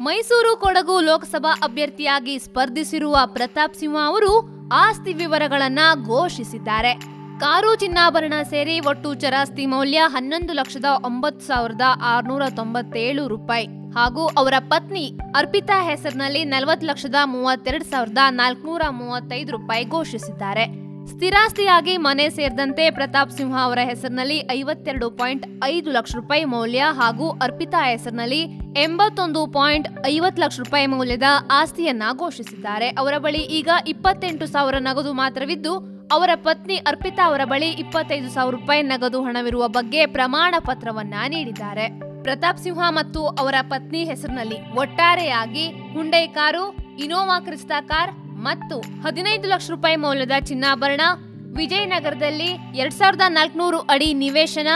ಮೈಸೂರು ಕೊಡಗು ಲೋಕಸಭಾ ಅಭ್ಯರ್ಥಿಯಾಗಿ ಸ್ಪರ್ಧಿಸಿರುವ ಪ್ರತಾಪ್ ಸಿಂಹ ಅವರು ಆಸ್ತಿ ವಿವರಗಳನ್ನ ಘೋಷಿಸಿದ್ದಾರೆ. ಕಾರು ಚಿನ್ನಾಭರಣ ಸೇರಿ ಒಟ್ಟು ಚರಾಸ್ತಿ ಮೌಲ್ಯ ಹನ್ನೊಂದು ಲಕ್ಷದ ಒಂಬತ್ತು ಸಾವಿರದ ಆರುನೂರ ತೊಂಬತ್ತೇಳು ರೂಪಾಯಿ. ಹಾಗೂ ಅವರ ಪತ್ನಿ ಅರ್ಪಿತಾ ಹೆಸರಿನಲ್ಲಿ ನಲವತ್ತು ಲಕ್ಷದ ಮೂವತ್ತೆರಡು ಸಾವಿರದ ನಾಲ್ಕುನೂರ ಮೂವತ್ತೈದು ರೂಪಾಯಿ ಘೋಷಿಸಿದ್ದಾರೆ. ಸ್ಥಿರಾಸ್ತಿಯಾಗಿ ಮನೆ ಸೇರಿದಂತೆ ಪ್ರತಾಪ್ ಸಿಂಹ ಅವರ ಹೆಸರಿನಲ್ಲಿ ಐವತ್ತೆರಡು ಪಾಯಿಂಟ್ ಐದು ಲಕ್ಷ ರೂಪಾಯಿ ಮೌಲ್ಯ ಹಾಗೂ ಅರ್ಪಿತಾ ಹೆಸರಿನಲ್ಲಿ ಎಂಬತ್ತೊಂದು ಪಾಯಿಂಟ್ ಐವತ್ತು ಲಕ್ಷ ರೂಪಾಯಿ ಮೌಲ್ಯದ ಆಸ್ತಿಯನ್ನ ಘೋಷಿಸಿದ್ದಾರೆ. ಅವರ ಬಳಿ ಈಗ ಇಪ್ಪತ್ತೆಂಟು ಸಾವಿರ ನಗದು ಮಾತ್ರವಿದ್ದು, ಅವರ ಪತ್ನಿ ಅರ್ಪಿತಾ ಅವರ ಬಳಿ ಇಪ್ಪತ್ತೈದು ಸಾವಿರ ರೂಪಾಯಿ ನಗದು ಹಣವಿರುವ ಬಗ್ಗೆ ಪ್ರಮಾಣ ಪತ್ರವನ್ನ ನೀಡಿದ್ದಾರೆ. ಪ್ರತಾಪ್ ಸಿಂಹ ಮತ್ತು ಅವರ ಪತ್ನಿ ಹೆಸರಿನಲ್ಲಿ ಒಟ್ಟಾರೆಯಾಗಿ Hyundai car Innova Crysta car ಮತ್ತು ಹದಿನೈದು ಲಕ್ಷ ರೂಪಾಯಿ ಮೌಲ್ಯದ ಚಿನ್ನಾಭರಣ, ವಿಜಯನಗರದಲ್ಲಿ ಎರಡ್ ಸಾವಿರದ ನಾಲ್ಕುನೂರು ಅಡಿ ನಿವೇಶನ,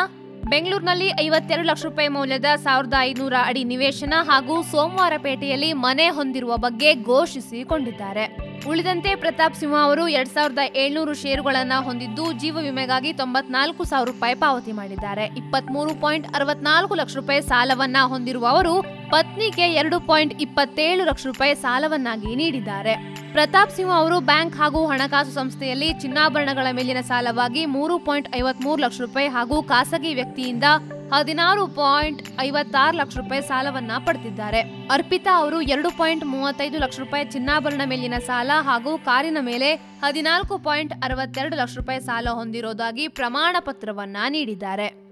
ಬೆಂಗಳೂರಿನಲ್ಲಿ ಐವತ್ತೆರಡು ಲಕ್ಷ ರೂಪಾಯಿ ಮೌಲ್ಯದ ಸಾವಿರದ ಐನೂರ ಅಡಿ ನಿವೇಶನ ಹಾಗೂ ಸೋಮವಾರಪೇಟೆಯಲ್ಲಿ ಮನೆ ಹೊಂದಿರುವ ಬಗ್ಗೆ ಘೋಷಿಸಿಕೊಂಡಿದ್ದಾರೆ. ಉಳಿದಂತೆ ಪ್ರತಾಪ್ ಸಿಂಹ ಅವರು ಎರಡ್ ಸಾವಿರದ ಏಳ್ನೂರು ಷೇರುಗಳನ್ನು ಹೊಂದಿದ್ದು ಜೀವ ವಿಮೆಗಾಗಿ ತೊಂಬತ್ನಾಲ್ಕು ಸಾವಿರ ರೂಪಾಯಿ ಪಾವತಿ ಮಾಡಿದ್ದಾರೆ. ಇಪ್ಪತ್ಮೂರು ಪಾಯಿಂಟ್ ಅರವತ್ನಾಲ್ಕು ಲಕ್ಷ ರೂಪಾಯಿ ಸಾಲವನ್ನ ಹೊಂದಿರುವ ಅವರು ಪತ್ನಿಗೆ ಎರಡು ಪಾಯಿಂಟ್ ಇಪ್ಪತ್ತೇಳು ಲಕ್ಷ ರೂಪಾಯಿ ಸಾಲವನ್ನಾಗಿ ನೀಡಿದ್ದಾರೆ. ಪ್ರತಾಪ್ ಸಿಂಹ ಅವರು ಬ್ಯಾಂಕ್ ಹಾಗೂ ಹಣಕಾಸು ಸಂಸ್ಥೆಯಲ್ಲಿ ಚಿನ್ನಾಭರಣಗಳ ಮೇಲಿನ ಸಾಲವಾಗಿ ಮೂರು ಪಾಯಿಂಟ್ ಐವತ್ಮೂರು ಲಕ್ಷ ರೂಪಾಯಿ ಹಾಗೂ ಖಾಸಗಿ ವ್ಯಕ್ತಿಯಿಂದ ಹದಿನಾರು ಪಾಯಿಂಟ್ ಐವತ್ತಾರು ಲಕ್ಷ ರೂಪಾಯಿ ಸಾಲವನ್ನ ಪಡೆದಿದ್ದಾರೆ. ಅರ್ಪಿತಾ ಅವರು ಎರಡು ಪಾಯಿಂಟ್ ಮೂವತ್ತೈದು ಲಕ್ಷ ರೂಪಾಯಿ ಚಿನ್ನಾಭರಣ ಮೇಲಿನ ಸಾಲ ಹಾಗೂ ಕಾರಿನ ಮೇಲೆ ಹದಿನಾಲ್ಕು ಪಾಯಿಂಟ್ ಅರವತ್ತೆರಡು ಲಕ್ಷ ರೂಪಾಯಿ ಸಾಲ ಹೊಂದಿರೋದಾಗಿ ಪ್ರಮಾಣ ಪತ್ರವನ್ನ ನೀಡಿದ್ದಾರೆ.